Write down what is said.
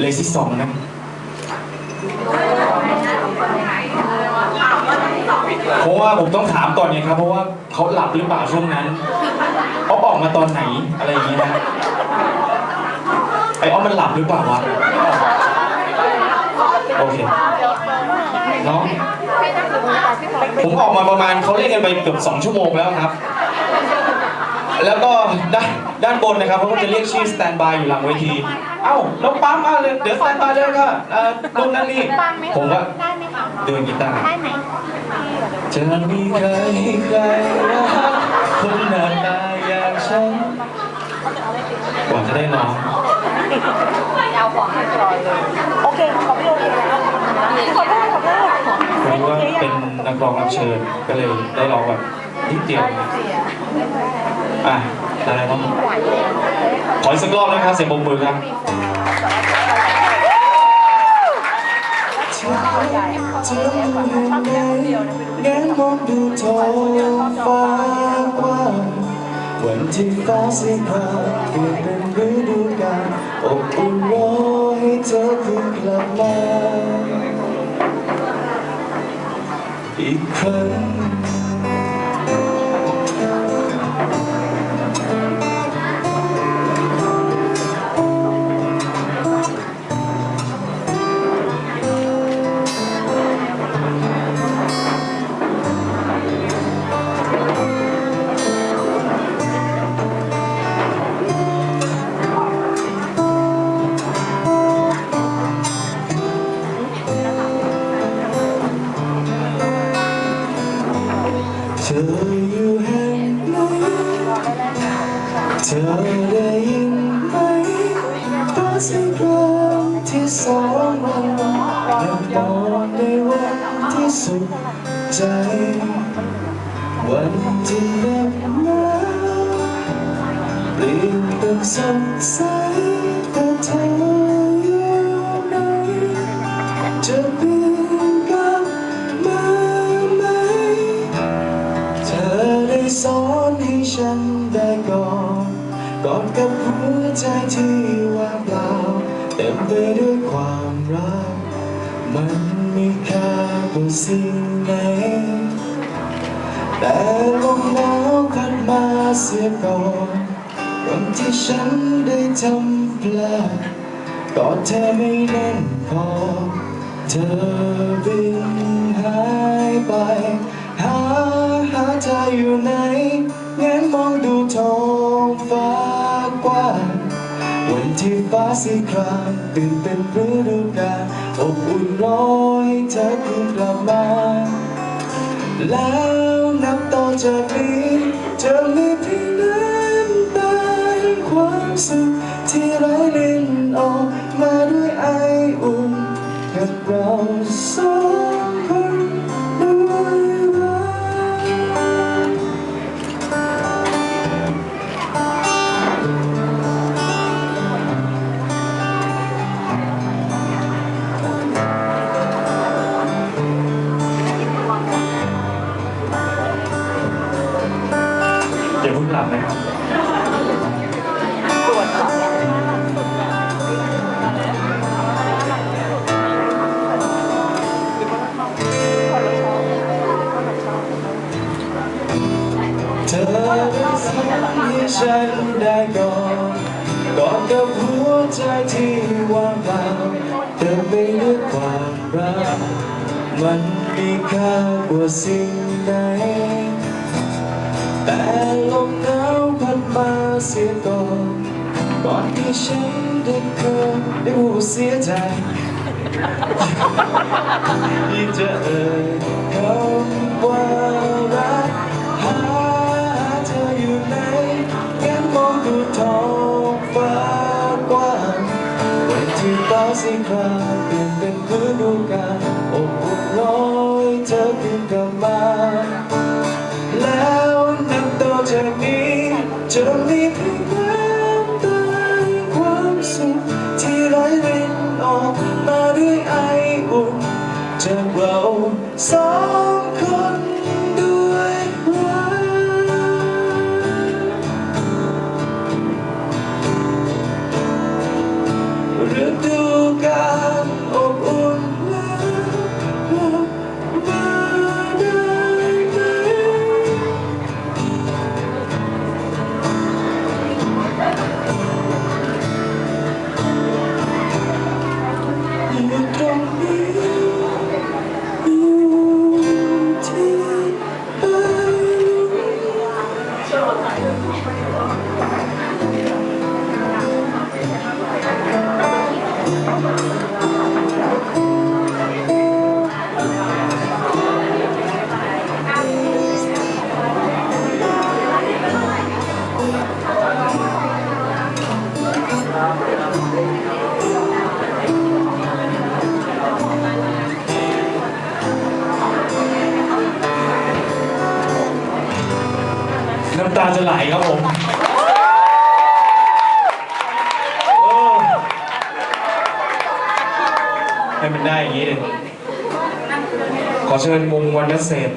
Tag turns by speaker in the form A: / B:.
A: เลขที่สองนะเพราะว่าผมต้องถามก่อนไงครับ เพราะว่าเขาหลับหรือเปล่าช่วงนั้นเขาออกมาตอนไหนอะไรอย่างเงี้ยนะไอ้อ้อมมันหลับหรือเปล่าวะโอเคเนาะผมออกมาประมาณเขาเล่นกันไปเกือบสองชั่วโมงแล้วครับ แล้วก็ด้านด้านบนนะครับเขาก็จะเรียกชื่อสแตนบายอยู่หลังเวที เอ้าน้องปั๊มอะเลยเดี๋ยวสแตนบายด้วยก็เอ่อนู่นนั่นนี่ผมก็
B: ได้ไหมคะ
A: เดินกีตาร์
B: ได้ไหม
A: จะมีใครใครรักคนหน้าตาอย่างฉันกว่าจะได้ร้อง
B: เอาของให้จอยเลย โอเคขอไม่โอเคแล้วขอโทษขอโทษ
A: ผมว่าเป็นนักร้องรับเชิญก็เลยได้ร้องแบบนิดเดียวอะได้แล้วเนาะ ขออีกสักรอบนะครับเสียงปรบมือครับงั้นมองดูท้องฟ้ากว้างวันที่ฟ้าสีครามเปลี่ยนเป็นฤดูกาลอบอุ่นรอให้เธอคืนกลับมาอีกครั้ง ธอได้ยินไหมฟ้าสีครามที่สองวันและบอกในวันที่สุดใจ วันที่เหน็บนาวเปลี่ยนเป็นสดใสแต่เธออยู่ไหนจะบิน กอดกับหัวใจที่ว่างเปล่า เต็มไปด้วยความรัก มันมีค่ากว่าสิ่งไหน แต่ลมหนาวพัดมาเสียก่อนก่อนที่ฉันได้ทำพลาดกอดเธอไม่แน่นพอ เธอบินหายไป หาหาเธออยู่ไหน ฟ้าสีครามตื่นเป็นฤดูกาลอบอุ่นรอยเธอคืนกลับมา แล้วนับต่อจากนี้จะมีเพียงน้ำตาแห่งความสุขที่ไร้ลิ้น อย่าเพิ่งหลับนะครับเธอได้สอนให้ฉันได้ก่อนก่อนกับหัวใจที่ว่างเปล่าเต็มไปด้วยความรักมันมีค่ากว่าสิ่งใด แต่ลมหนาวพัดมาเสียก่อนก่อนที่ฉันได้เคยได้รู้เสียใจที่จะเอ่ยคำว่ารักหาเธออยู่ไหนงั้นมองดูท้องฟ้ากว้างวันที่ฟ้าสีครามเปลี่ยนเป็นฤดูกาล จะมีเพียงน้ำตาแห่งความสุขที่ไหลรินออกมาด้วยไออุ่นจากเราสองคนด้วยรักฤดู
B: น้ำ ไหลครับผมเออให้มันได้อย่างนี้เลยขอเชิญวงวันเดอร์เซน